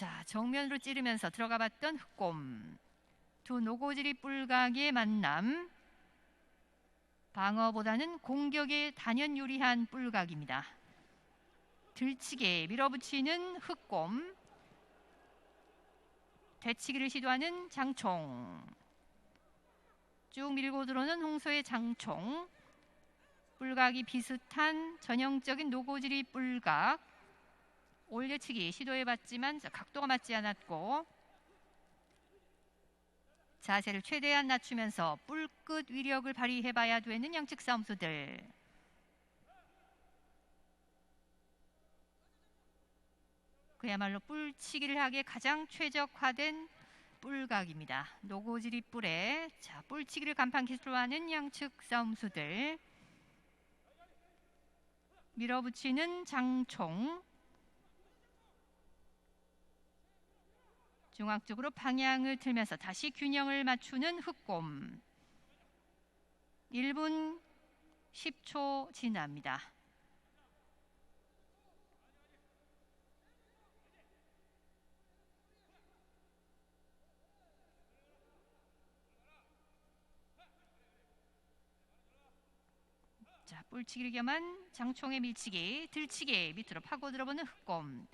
자, 정면으로 찌르면서 들어가 봤던 흑곰. 두 노고지리 뿔각의 만남. 방어보다는 공격에 단연 유리한 뿔각입니다. 들치게 밀어붙이는 흑곰. 되치기를 시도하는 장총. 쭉 밀고 들어오는 홍소의 장총. 뿔각이 비슷한 전형적인 노고지리 뿔각. 올려치기 시도해봤지만 각도가 맞지 않았고 자세를 최대한 낮추면서 뿔끝 위력을 발휘해봐야 되는 양측 싸움수들. 그야말로 뿔치기를 하기에 가장 최적화된 뿔각입니다. 노고지리 뿔에 자 뿔치기를 간판 기술로 하는 양측 싸움수들. 밀어붙이는 장총. 중앙쪽으로 방향을 틀면서 다시 균형을 맞추는 흑곰. 1분 10초 지납니다. 자, 뿔치기를 겸한 장총의 밀치기, 들치기 밑으로 파고 들어보는 흑곰.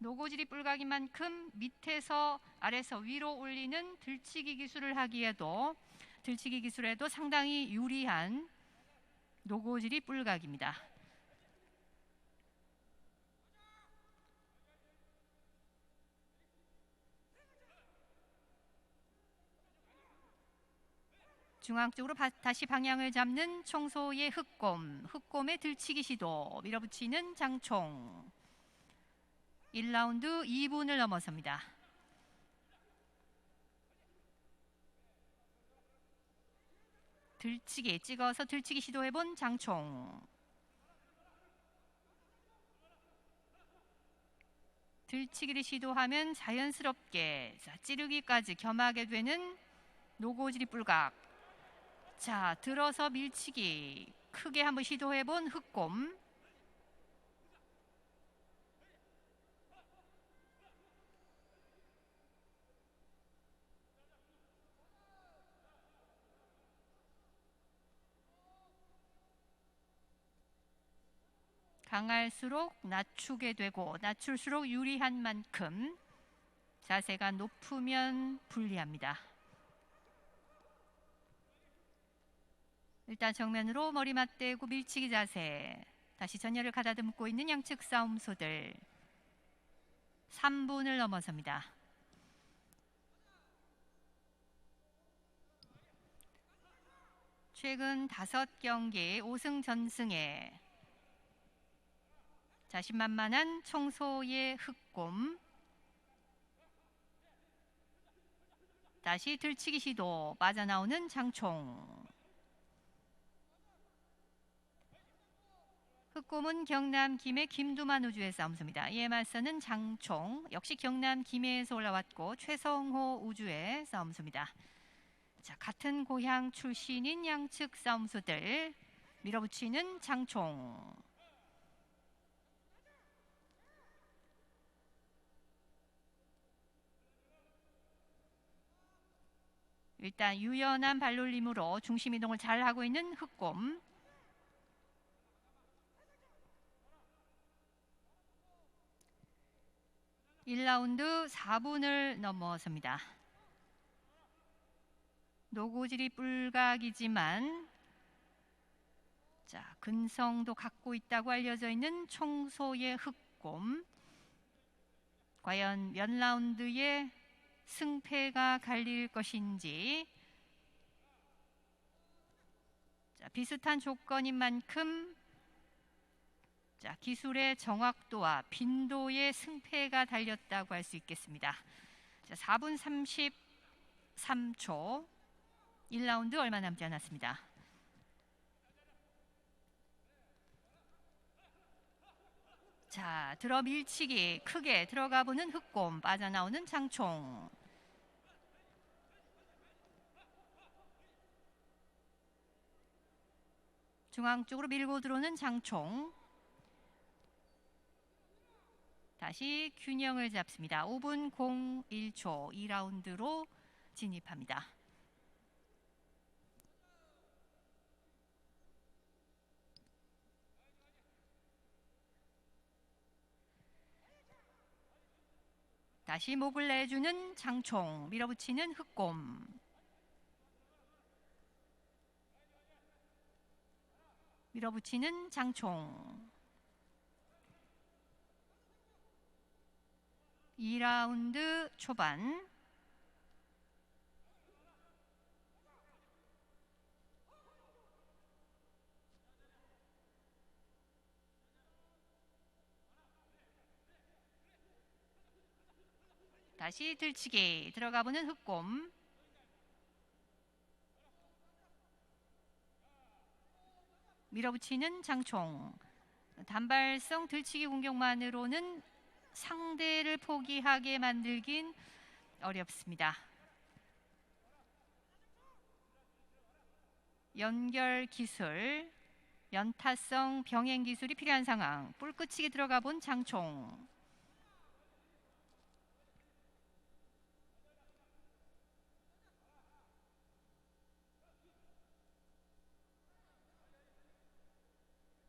노고질이 뿔각인 만큼 밑에서 아래서 위로 올리는 들치기 기술을 하기에도 들치기 기술에도 상당히 유리한 노고질이 뿔각입니다. 중앙 쪽으로 바, 다시 방향을 잡는 청소의 흑곰, 흑곰의 들치기 시도, 밀어붙이는 장총. 1라운드 2분을 넘어섭니다. 들치기 찍어서 들치기 시도해본 장총. 들치기를 시도하면 자연스럽게 자, 찌르기까지 겸하게 되는 노고지리 뿔각. 자, 들어서 밀치기 크게 한번 시도해본 흑곰. 강할수록 낮추게 되고 낮출수록 유리한 만큼 자세가 높으면 불리합니다. 일단 정면으로 머리 맞대고 밀치기 자세. 다시 전열을 가다듬고 있는 양측 싸움소들. 3분을 넘어섭니다. 최근 5경기 5승 전승에 자신만만한 청소의 흑곰 다시 들치기 시도 빠져나오는 장총 흑곰은 경남 김해 김두만 우주의 싸움수입니다. 이에 맞서는 장총 역시 경남 김해에서 올라왔고 최성호 우주의 싸움수입니다. 자, 같은 고향 출신인 양측 싸움수들 밀어붙이는 장총 일단 유연한 발놀림으로 중심 이동을 잘 하고 있는 흑곰. (1라운드) (4분을) 넘어섭니다 노고질이 뿔각이지만 자 근성도 갖고 있다고 알려져 있는 청소의 흑곰 과연 몇 라운드에 승패가 갈릴 것인지 자, 비슷한 조건인 만큼 자, 기술의 정확도와 빈도의 승패가 달렸다고 할 수 있겠습니다. 자, 4분 33초 1라운드 얼마 남지 않았습니다. 자, 들어 밀치기 크게 들어가 보는 흑곰 빠져나오는 장총 중앙 쪽으로 밀고 들어오는 장총 다시 균형을 잡습니다. 5분 01초 2라운드로 진입합니다. 다시 목을 내주는 장총, 밀어붙이는 흑곰. 밀어붙이는 장총. 2라운드 초반. 다시 들치기 들어가 보는 흑곰. 밀어붙이는 장총. 단발성 들치기 공격만으로는 상대를 포기하게 만들긴 어렵습니다. 연결 기술, 연타성 병행 기술이 필요한 상황. 뿔끝치기 들어가 본 장총.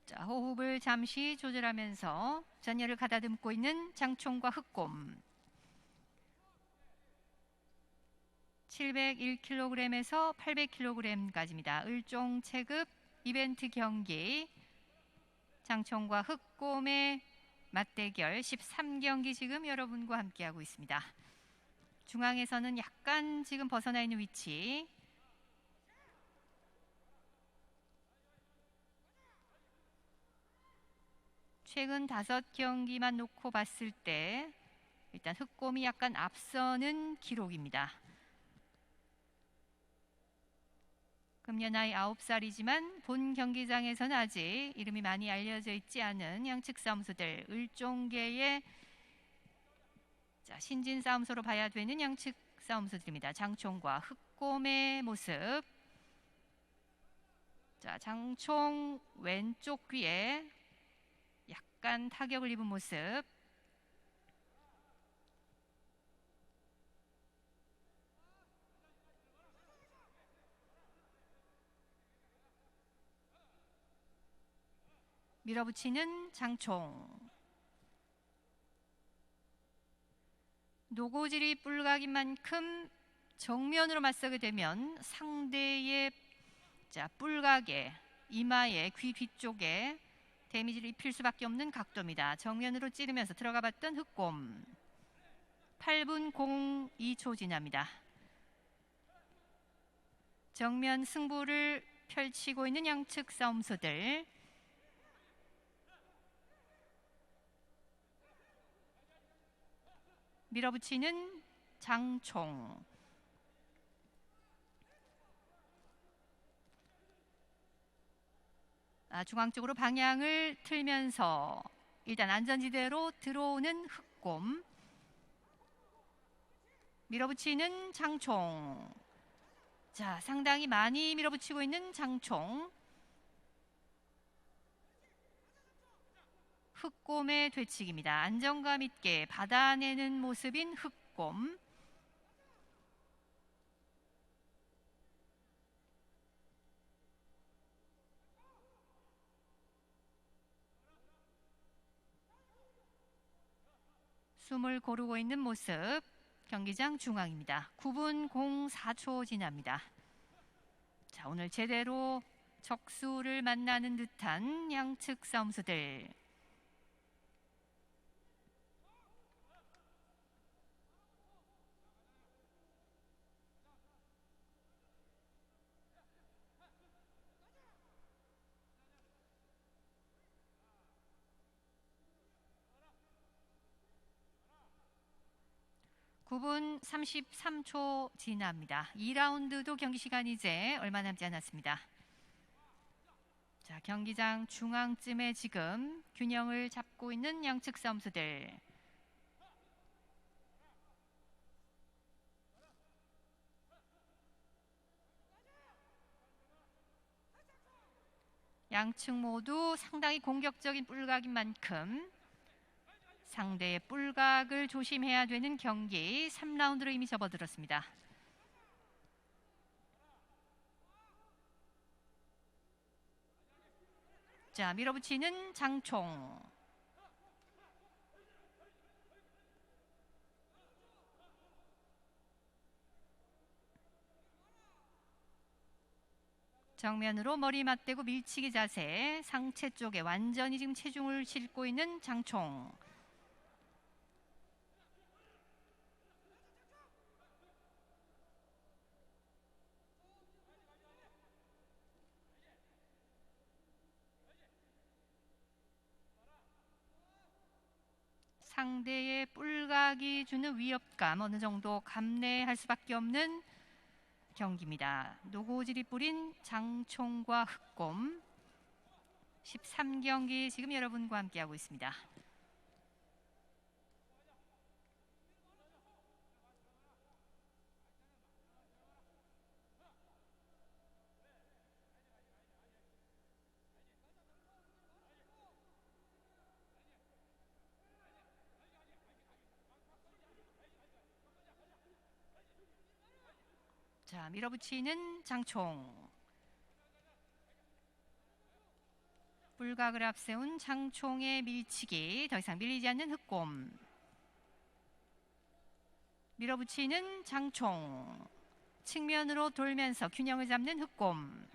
자, 호흡을 잠시 조절하면서 전열을 가다듬고 있는 장총과 흑곰. 701kg에서 800kg까지입니다. 을종 체급 이벤트 경기 장총과 흑곰의 맞대결 13경기 지금 여러분과 함께하고 있습니다. 중앙에서는 약간 지금 벗어나 있는 위치 최근 다섯 경기만 놓고 봤을 때 일단 흑곰이 약간 앞서는 기록입니다. 금년 나이 9살이지만 본 경기장에서는 아직 이름이 많이 알려져 있지 않은 양측 싸움소들 을종계의 자, 신진 싸움소로 봐야 되는 양측 싸움소들입니다. 장총과 흑곰의 모습. 자, 장총 왼쪽 귀에 약간 타격을 입은 모습. 밀어붙이는 장총. 노고질이 뿔각인 만큼 정면으로 맞서게 되면 상대의 자, 뿔각에 이마에 귀 뒤쪽에 데미지를 입힐 수밖에 없는 각도입니다. 정면으로 찌르면서 들어가 봤던 흑곰. 8분 02초 지납니다. 정면 승부를 펼치고 있는 양측 싸움소들. 밀어붙이는 장총. 중앙 쪽으로 방향을 틀면서 일단 안전지대로 들어오는 흑곰. 밀어붙이는 장총. 자, 상당히 많이 밀어붙이고 있는 장총. 흑곰의 되치기입니다. 안정감 있게 받아내는 모습인 흑곰. 숨을 고르고 있는 모습. 경기장 중앙입니다. 9분 04초 지납니다. 자, 오늘 제대로 적수를 만나는 듯한 양측 싸움수들. (9분 33초) 지납니다. 2라운드도 경기 시간이 이제 얼마 남지 않았습니다. 자, 경기장 중앙쯤에 지금 균형을 잡고 있는 양측 싸움수들. 양측 모두 상당히 공격적인 뿔각인 만큼 상대의 뿔각을 조심해야 되는 경기 3라운드로 이미 접어들었습니다. 자, 밀어붙이는 장총. 정면으로 머리 맞대고 밀치기 자세 상체 쪽에 완전히 지금 체중을 싣고 있는 장총 상대의 뿔각이 주는 위협감 어느 정도 감내할 수밖에 없는 경기입니다. 노고질이 뿌린 장총과 흑곰 13경기 지금 여러분과 함께하고 있습니다. 자, 밀어붙이는 장총. 불각을 앞세운 장총의 밀치기. 더 이상 밀리지 않는 흑곰. 밀어붙이는 장총. 측면으로 돌면서 균형을 잡는 흑곰.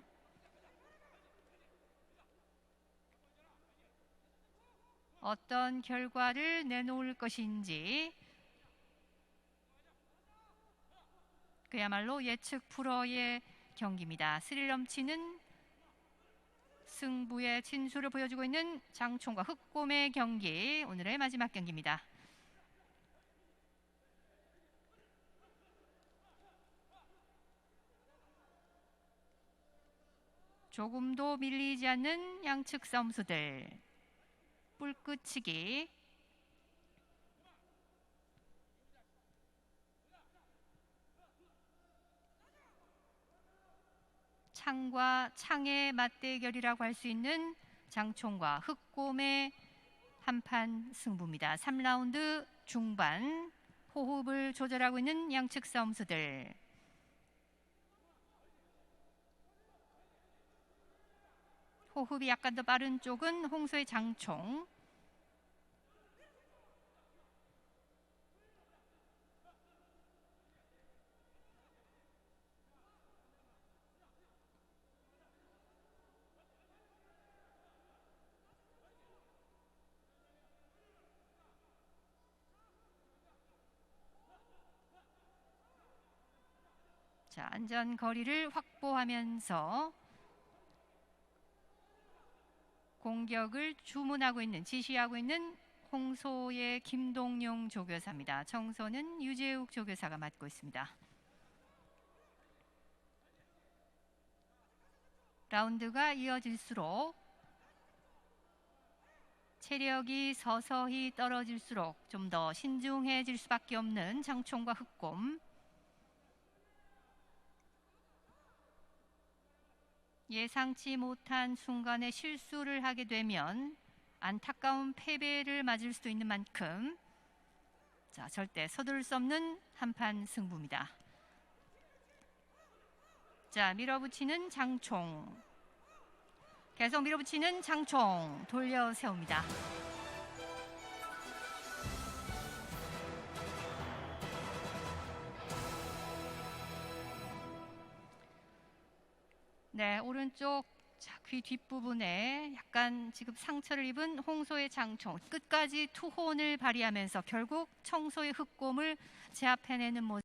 어떤 결과를 내놓을 것인지 그야말로 예측 불허의 경기입니다. 스릴 넘치는 승부의 진수를 보여주고 있는 장총과 흑곰의 경기 오늘의 마지막 경기입니다. 조금도 밀리지 않는 양측 싸움수들 뿔끝치기 창과 창의 맞대결이라고 할 수 있는 장총과 흑곰의 한판 승부입니다. 3라운드 중반 호흡을 조절하고 있는 양측 싸움수들 호흡이 약간 더 빠른 쪽은 홍소의 장총 자, 안전 거리를 확보하면서 공격을 주문하고 있는 지시하고 있는 홍소의 김동용 조교사입니다. 청소는 유재욱 조교사가 맡고 있습니다. 라운드가 이어질수록 체력이 서서히 떨어질수록 좀 더 신중해질 수밖에 없는 장총과 흑곰 예상치 못한 순간에 실수를 하게 되면 안타까운 패배를 맞을 수도 있는 만큼 자, 절대 서두를 수 없는 한판 승부입니다. 자, 밀어붙이는 장총. 계속 밀어붙이는 장총 돌려 세웁니다. 네, 오른쪽 자, 귀 뒷부분에 약간 지금 상처를 입은 홍소의 장총 끝까지 투혼을 발휘하면서 결국 청소의 흑곰을 제압해내는 모습